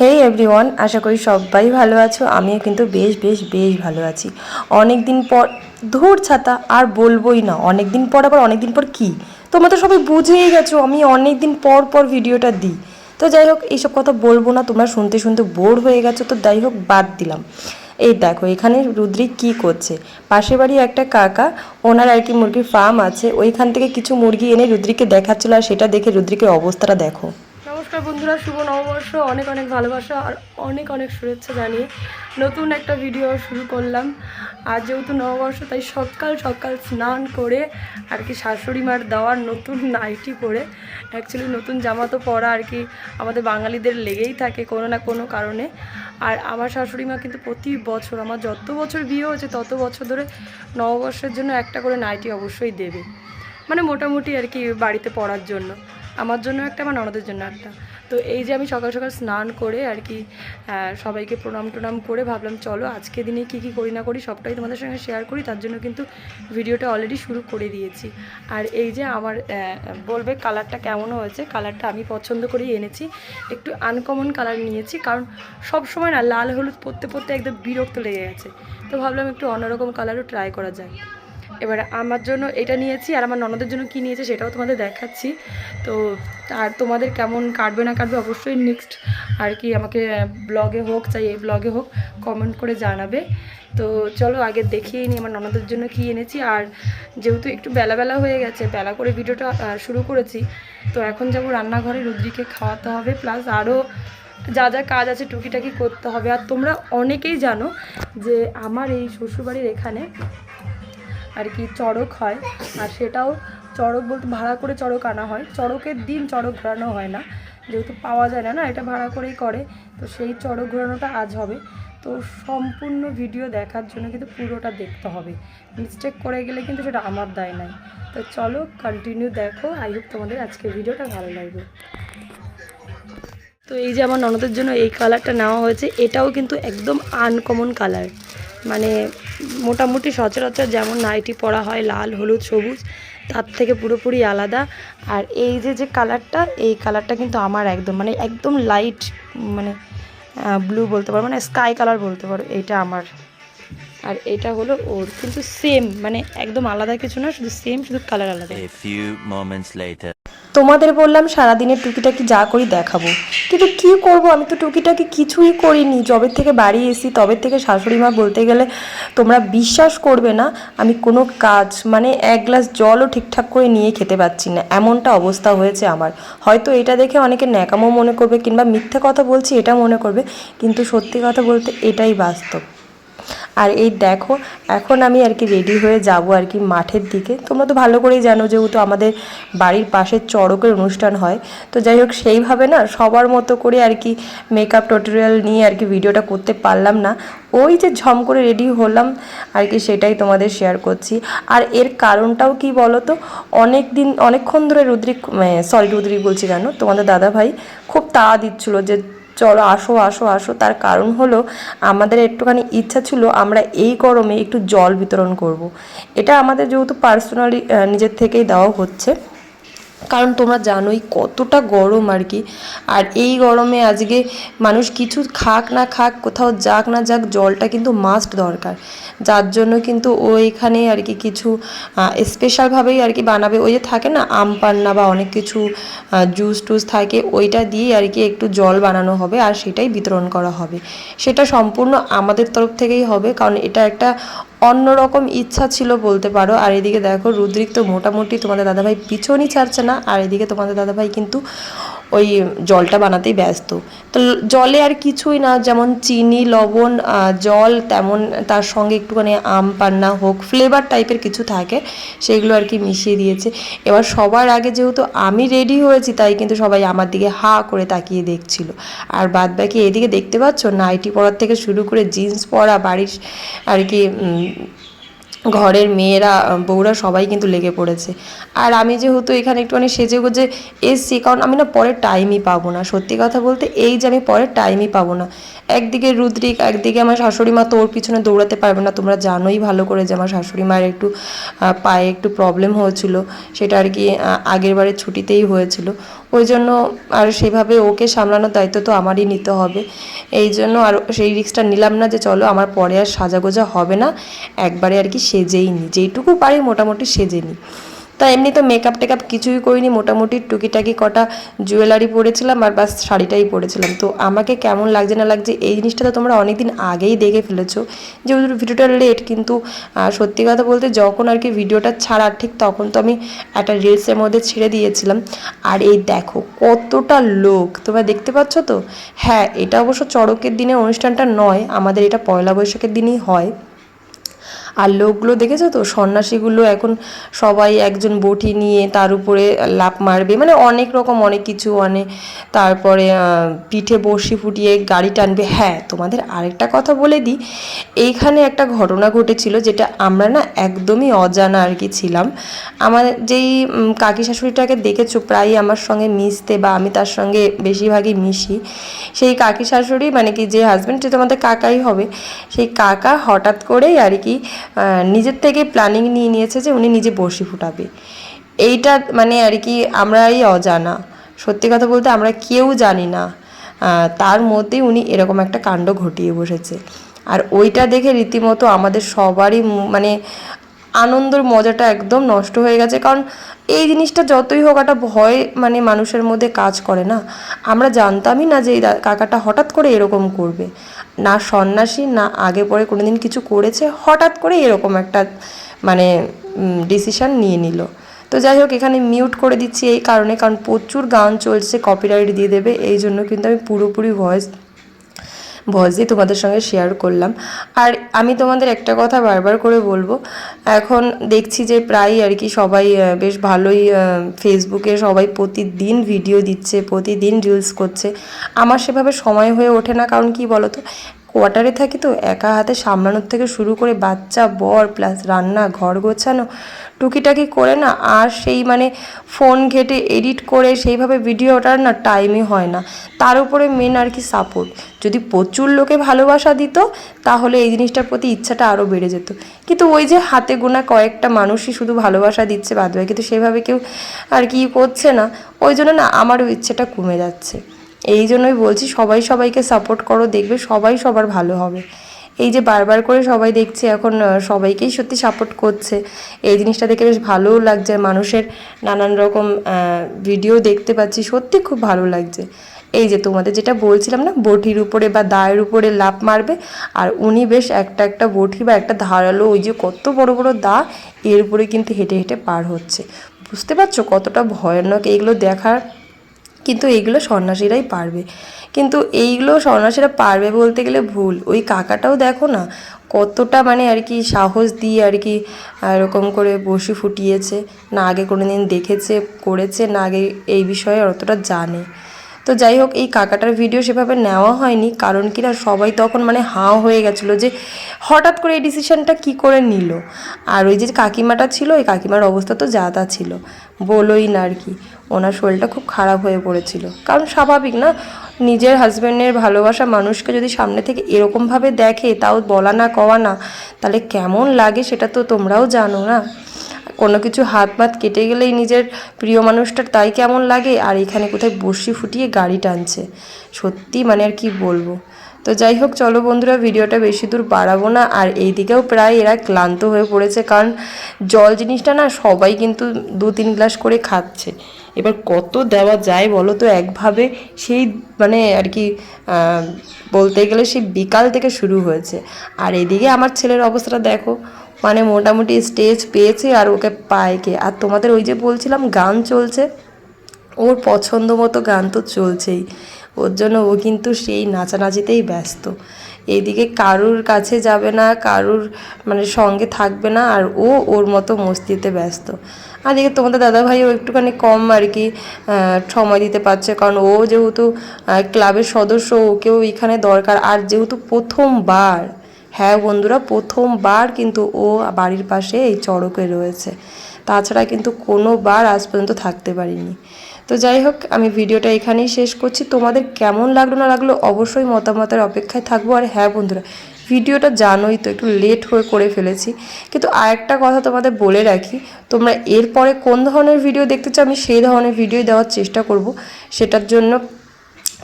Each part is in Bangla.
হেই এভরিওয়ান আশা করি সবাই ভালো আছো। আমিও কিন্তু বেশ বেশ বেশ ভালো আছি। অনেক দিন পর, ধূর ছাতা, আর বলবোই না অনেক দিন পর আবার অনেক দিন পর কি? তোমরা তো সবাই বুঝেই গেছো, আমি অনেক দিন পর পর ভিডিওটা দিই। তো যাই হোক, এইসব কথা বলব না, তোমরা শুনতে শুনতে বোর হয়ে গেছো, তো যাই হোক, বাদ দিলাম। এই দেখো, এখানে রুদ্রিক কি করছে? পাশের বাড়ি একটা কাকা, ওনার আর কি মুরগির ফার্ম আছে, ওইখান থেকে কিছু মুরগি এনে রুদ্রিককে দেখাচ্ছিল, আর সেটা দেখে রুদ্রিকের অবস্থাটা দেখো। নমস্কার বন্ধুরা, শুভ নববর্ষ। অনেক অনেক ভালোবাসা আর অনেক অনেক শুভেচ্ছা জানিয়ে নতুন একটা ভিডিও শুরু করলাম। আর যেহেতু নববর্ষ, তাই সকাল সকাল স্নান করে আর কি শাশুড়ি মার দেওয়ার নতুন নাইটি পরে অ্যাকচুয়ালি নতুন জামা তো পরা আর কি আমাদের বাঙালিদের লেগেই থাকে কোনো না কোনো কারণে। আর আমার শাশুড়ি মা কিন্তু প্রতি বছর, আমার যত বছর বিয়ে হয়েছে, তত বছর ধরে নববর্ষের জন্য একটা করে নাইটি অবশ্যই দেবে। মানে মোটামুটি আর কি বাড়িতে পড়ার জন্য। আমার জন্য একটা আমার ননদের জন্য একটা। তো এই যে আমি সকাল সকাল স্নান করে আর কি সবাইকে প্রণাম টনাম করে ভাবলাম, চলো আজকে দিনে কী কী করি না করি সবটাই তোমাদের সঙ্গে শেয়ার করি, তার জন্য কিন্তু ভিডিওটা অলরেডি শুরু করে দিয়েছি। আর এই যে আমার বলবে কালারটা কেমন হয়েছে? কালারটা আমি পছন্দ করেই এনেছি। একটু আনকমন কালার নিয়েছি, কারণ সব সময় না লাল হলুদ পরতে পরতে একদম বিরক্ত লেগে গেছে। তো ভাবলাম একটু অন্যরকম কালারও ট্রাই করা যায় এবারে আমার জন্য এটা নিয়েছি আর আমার ননদের জন্য কী নিয়েছে সেটাও তোমাদের দেখাচ্ছি। তো আর তোমাদের কেমন কাটবে না কাটবে অবশ্যই নেক্সট আর কি আমাকে ব্লগে হোক, চাই এই ব্লগে হোক কমেন্ট করে জানাবে। তো চলো আগে দেখিয়ে নিই আমার ননদের জন্য কী এনেছি। আর যেহেতু একটু বেলা বেলা হয়ে গেছে, বেলা করে ভিডিওটা শুরু করেছি, তো এখন যাব রান্নাঘরে রুদ্রিকে খাওয়াতে হবে প্লাস আরও যা যা কাজ আছে টুকিটাকি করতে হবে। আর তোমরা অনেকেই জানো যে আমার এই শ্বশুরবাড়ির এখানে আর কি চড়ক হয়। আর সেটাও চড়ক বলতে ভাড়া করে চড়ক আনা হয়। চড়কের দিন চড়ক ঘোরানো হয় না। যেহেতু পাওয়া যায় না না, এটা ভাড়া করেই করে। তো সেই চড়ক ঘোরানোটা আজ হবে। তো সম্পূর্ণ ভিডিও দেখার জন্য কিন্তু পুরোটা দেখতে হবে। মিস্টেক করে গেলে কিন্তু সেটা আমার দায় নাই। তো চলো কন্টিনিউ দেখো। আই হোপ তোমাদের আজকে ভিডিওটা ভালো লাগবে। তো এই যে আমার ননদের জন্য এই কালারটা নেওয়া হয়েছে, এটাও কিন্তু একদম আনকমন কালার মানে মোটামুটি সচরাচর যেমন নাইটি পরা হয়, লাল, হলুদ, সবুজ, তার থেকে পুরোপুরি আলাদা। আর এই যে যে কালারটা এই কালারটা কিন্তু আমার একদম মানে একদম লাইট মানে ব্লু বলতে পারো মানে স্কাই কালার বলতে পারো, এইটা আমার। আর এটা হলো ওর কিন্তু সেম মানে একদম আলাদা কিছু না শুধু সেম শুধু কালার আলাদা. তোমাদের বললাম সারাদিনের টুকিটাকি যা করি দেখাবো। কিন্তু কি করব? আমি তো টুকিটাকি কিছুই করিনি। যবে থেকে বাড়ি এসি তবে থেকে শাশুড়ি মা বলতে গেলে তোমরা বিশ্বাস করবে না আমি কোনো কাজ মানে এক গ্লাস জলও ঠিকঠাক করে নিয়ে খেতে পাচ্ছি না। এমনটা অবস্থা হয়েছে আমার। হয়তো এটা দেখে অনেকে ন্যাকামো মনে করবে কিংবা মিথ্যে কথা বলছি এটা মনে করবে কিন্তু সত্যি কথা বলতে এটাই বাস্তব। আর এই দেখো, এখন আমি আর কি রেডি হয়ে যাব আর কি মাঠের দিকে। তোমরা তো ভালো করেই জানো যেহেতু আমাদের বাড়ির পাশে চড়কের অনুষ্ঠান হয়। তো যাই হোক, সেইভাবে না সবার মতো করে আর কি মেকআপ টোটোরিয়াল নিয়ে আর কি ভিডিওটা করতে পারলাম না। ওই যে ঝম করে রেডি হলাম আর কি সেটাই তোমাদের শেয়ার করছি। আর এর কারণটাও কি বলো তো অনেক দিন অনেকক্ষণ ধরে রুদ্রিক সরি রুদ্রিক বলছি কেন? তোমাদের দাদা ভাই খুব তাড়া দিচ্ছিল যে চলো, আসো আসো আসো তার কারণ হলো, আমাদের একটুখানি ইচ্ছা ছিল আমরা এই গরমে একটু জল বিতরণ করব। এটা আমাদের যেহেতু পার্সোনালি নিজের থেকেই দেওয়া হচ্ছে কারণ তোমরা জানোই কতটা গরম আর কি। আর এই গরমে আজকে মানুষ কিছু খাক না খাক, কোথাও যাক না যাক, জলটা কিন্তু মাস্ট দরকার। যার জন্য কিন্তু ও এখানে আর কি কিছু স্পেশালভাবেই আর কি বানাবে। ওই যে থাকে না, আম পান্না বা অনেক কিছু জুস টুস থাকে, ওইটা দিয়ে আর কি একটু জল বানানো হবে আর সেটাই বিতরণ করা হবে। সেটা সম্পূর্ণ আমাদের তরফ থেকেই হবে, কারণ এটা একটা অন্যরকম ইচ্ছা ছিল বলতে পারো। আর এদিকে দেখো, রুদ্রিক তো মোটামুটি তোমাদের দাদাভাই পিছনই ছাড়ছে না। আর এদিকে তোমাদের দাদাভাই কিন্তু ওই জলটা বানাতেই ব্যস্ত। তো জলে আর কিছুই না, যেমন চিনি, লবণ জল তেমন তার সঙ্গে একটুখানি আম, পান্না হোক ফ্লেভার টাইপের কিছু থাকে, সেগুলো আর কি মিশিয়ে দিয়েছে। এবার সবার আগে যেহেতু আমি রেডি হয়েছি, তাই কিন্তু সবাই আমার দিকে হা করে তাকিয়ে দেখছিল। আর বাদ বাকি এদিকে দেখতে পাচ্ছ, নাইটি পরার থেকে শুরু করে জিন্স পরা, বাড়ির আর কি ঘরের মেয়েরা বউরা সবাই কিন্তু লেগে পড়েছে। আর আমি যেহেতু এখানে একটুখানি সেজে গুজে এসছি, কারণ আমি না পরে টাইমই পাবো না। সত্যি কথা বলতে এই যে আমি পরে টাইমই পাবো না। একদিকে রুদ্রিক, একদিকে আমার শাশুড়ি মা তো ওর পিছনে দৌড়াতে পারবে না। তোমরা জানোই ভালো করে যে আমার শাশুড়ি মায়ের একটু পায়ে একটু প্রবলেম হয়েছিল। সেটা আর কি আগের বারে ছুটিতেই হয়েছিল। ওই জন্য আর সেভাবে ওকে সামলানোর দায়িত্ব তো আমারই নিতে হবে। এই জন্য আর সেই রিক্সটা নিলাম না যে চলো আমার পরে আর সাজাগোজা হবে না। একবারে আর কি সেজেই নি। যেইটুকু পারি মোটামুটি সেজে নিই তা এমনি তো মেকআপ টেকআপ কিছুই করিনি, মোটামুটি টুকিটাকি কটা জুয়েলারি পরেছিলাম আর বাস শাড়িটাই পরেছিলাম। তো আমাকে কেমন লাগছে না লাগছে এই জিনিসটা তো তোমরা অনেকদিন আগেই দেখে ফেলেছো। যেহেতু ভিডিওটা লেট কিন্তু সত্যি কথা বলতে যখন আর কি ভিডিওটা ছাড়া ঠিক তখন তো আমি একটা রিলসের মধ্যে ছেড়ে দিয়েছিলাম। আর এই দেখো কতটা লোক, তোমরা দেখতে পাচ্ছ তো? হ্যাঁ এটা অবশ্য চড়কের দিনে অনুষ্ঠানটা নয়, আমাদের এটা পয়লা বৈশাখের দিনই হয়। আর লোকগুলো দেখেছ তো? সন্ন্যাসীগুলো এখন সবাই একজন বটি নিয়ে তার উপরে লাপ মারবে। মানে অনেক রকম অনেক কিছু অনেক তারপরে পিঠে বড়শি ফুটিয়ে গাড়ি টানবে। হ্যাঁ তোমাদের আরেকটা কথা বলে দিই। এইখানে একটা ঘটনা ঘটেছিল যেটা আমরা না একদমই অজানা আর কি ছিলাম। আমার যেই কাকি শাশুড়িটাকে দেখেছ, প্রায়ই আমার সঙ্গে মিশতে বা আমি তার সঙ্গে বেশিরভাগই মিশি। সেই কাকি শাশুড়ি মানে কি যে হাজব্যান্ড যে তোমাদের কাকাই হবে। সেই কাকা হঠাৎ করেই আর কি নিজের থেকে প্ল্যানিং নিয়ে নিয়েছে যে উনি নিজে বড়শি ফুটাবে। এইটা মানে আর কি আমরাই অজানা। সত্যি কথা বলতে আমরা কেউ জানি না তার মধ্যেই উনি এরকম একটা কাণ্ড ঘটিয়ে বসেছে। আর ওইটা দেখে রীতিমতো আমাদের সবারই মানে আনন্দর মজাটা একদম নষ্ট হয়ে গেছে। কারণ এই জিনিসটা যতই হোক একটা ভয় মানে মানুষের মধ্যে কাজ করে না। আমরা জানতামই না যে এই কাকাটা হঠাৎ করে এরকম করবে। না সন্ন্যাসী, না আগে পরে কোনো দিন কিছু করেছে, হঠাৎ করে এরকম একটা মানে ডিসিশান নিয়ে নিল। তো যাই হোক, এখানে মিউট করে দিচ্ছি এই কারণে, কারণ প্রচুর গান চলছে কপিরাইট দিয়ে দেবে, এই জন্য কিন্তু আমি পুরোপুরি ভয়েস ভয়েস দিয়ে তোমাদের সঙ্গে শেয়ার করলাম। আর আমি তোমাদের একটা কথা বারবার করে বলব, এখন দেখছি যে প্রায় আর কি সবাই বেশ ভালোই ফেসবুকে সবাই প্রতিদিন ভিডিও দিচ্ছে, প্রতিদিন রিলস করছে। আমার সেভাবে সময় হয়ে ওঠে না, কারণ কি বলো তো কোয়ার্টারে থাকি তো, একা হাতে সামলানোর থেকে শুরু করে বাচ্চা, বর প্লাস রান্না, ঘর গোছানো, টুকিটাকি করে না, আর সেই মানে ফোন ঘেটে এডিট করে সেইভাবে ভিডিও ওঠার না টাইমই হয় না। তার উপরে মেন আর কি সাপোর্ট যদি প্রচুর লোকে ভালোবাসা দিত, তাহলে এই জিনিসটার প্রতি ইচ্ছাটা আরও বেড়ে যেত। কিন্তু ওই যে হাতে গোনা কয়েকটা মানুষই শুধু ভালোবাসা দিচ্ছে বাদ কিন্তু সেভাবে কেউ আর কি করছে না। ওই জন্য না আমারও ইচ্ছেটা কমে যাচ্ছে। এই জন্যই বলছি, সবাই সবাইকে সাপোর্ট করো, দেখবে সবাই সবার ভালো হবে। এই যে বারবার করে সবাই দেখছি, এখন সবাইকেই সত্যি সাপোর্ট করছে। এই জিনিসটা দেখে বেশ ভালোও লাগছে। মানুষের নানান রকম ভিডিও দেখতে পাচ্ছি, সত্যি খুব ভালো লাগছে। এই যে তোমাদের যেটা বলছিলাম না বটির উপরে বা দায়ের উপরে লাপ মারবে, আর উনি বেশ একটা একটা বটি বা একটা ধারালো, ওই যে কত বড় বড় দা, এর উপরে কিন্তু হেঁটে হেঁটে পার হচ্ছে। বুঝতে পারছ কতটা ভয়ানক? এইগুলো দেখার কিন্তু এইগুলো সন্ন্যাসীরাই পারবে। কিন্তু এইগুলো সন্ন্যাসীরা পারবে বলতে গেলে ভুল। ওই কাকাটাও দেখো না, কতটা মানে আর কি সাহস দিয়ে আর কি এরকম করে বসি ফুটিয়েছে। না আগে কোনো দিন দেখেছে, করেছে, না আগে এই বিষয়ে অতটা জানে। তো যাই হোক, এই কাকাটার ভিডিও সেভাবে নেওয়া হয়নি, কারণ কি না, সবাই তখন মানে হাঁ হয়ে গেছিল যে হঠাৎ করে এই ডিসিশনটা কি করে নিল? আর ওই যে কাকিমাটা ছিল, ওই কাকিমার অবস্থা তো যা তা ছিল। বলোই না আর কি, ওনার শরীরটা খুব খারাপ হয়ে পড়েছিল। কারণ স্বাভাবিক না, নিজের হাজব্যান্ডের ভালোবাসা মানুষকে যদি সামনে থেকে এরকমভাবে দেখে, তাও বলা না কওয়া না, তাহলে কেমন লাগে সেটা তো তোমরাও জানো না। কোনো কিছু হাত মাত কেটে গেলেই নিজের প্রিয় মানুষটার তাই কেমন লাগে? আর এখানে কোথায় বসি ফুটিয়ে গাড়ি টানছে? সত্যি মানে আর কি বলব? তো যাই হোক, চলো বন্ধুরা, ভিডিওটা বেশি দূর বাড়াবো না। আর এই দিকেও প্রায় এরা ক্লান্ত হয়ে পড়েছে, কারণ জল জিনিসটা না সবাই কিন্তু দু তিন গ্লাস করে খাচ্ছে। এবার কত দেওয়া যায় বলো তো? একভাবে সেই মানে আর কি বলতে গেলে সেই বিকাল থেকে শুরু হয়েছে। আর এদিকে আমার ছেলের অবস্থাটা দেখো মানে মোটামুটি স্টেজ পেয়েছে আর ওকে পায় কে আর তোমাদের ওই যে বলছিলাম, গান চলছে। ওর পছন্দ মতো গান তো চলছেই। ওর জন্য ও কিন্তু সেই নাচানাচিতেই ব্যস্ত। এইদিকে কারুর কাছে যাবে না, কারুর মানে সঙ্গে থাকবে না, আর ও ওর মতো মস্তিতে ব্যস্ত। আর এদিকে তোমাদের দাদাভাইও একটুখানি কম আর কি সময় দিতে পারছে। কারণ ও যেহেতু ক্লাবের সদস্য, ওকেও এখানে দরকার। আর যেহেতু প্রথমবার হ্যাঁ বন্ধুরা, প্রথমবার কিন্তু ও বাড়ির পাশে এই চড়কে রয়েছে। তাছাড়া কিন্তু কোনোবার আজ পর্যন্ত থাকতে পারিনি। তো যাই হোক, আমি ভিডিওটা এখানেই শেষ করছি। তোমাদের কেমন লাগল না লাগল অবশ্যই মতামতের অপেক্ষায় থাকব। আর হ্যাঁ বন্ধুরা, ভিডিওটা জানোই তো, একটু লেট হয়ে করে ফেলেছি। কিন্তু আরেকটা কথা তোমাদের বলে রাখি, তোমরা এরপরে কোন ধরনের ভিডিও দেখতে চাও, আমি সেই ধরনের ভিডিও দেওয়ার চেষ্টা করব। সেটার জন্য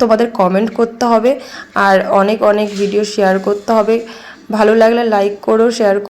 তোমাদের কমেন্ট করতে হবে। আর অনেক অনেক ভিডিও শেয়ার করতে হবে। ভালো লাগলে লাইক করো শেয়ার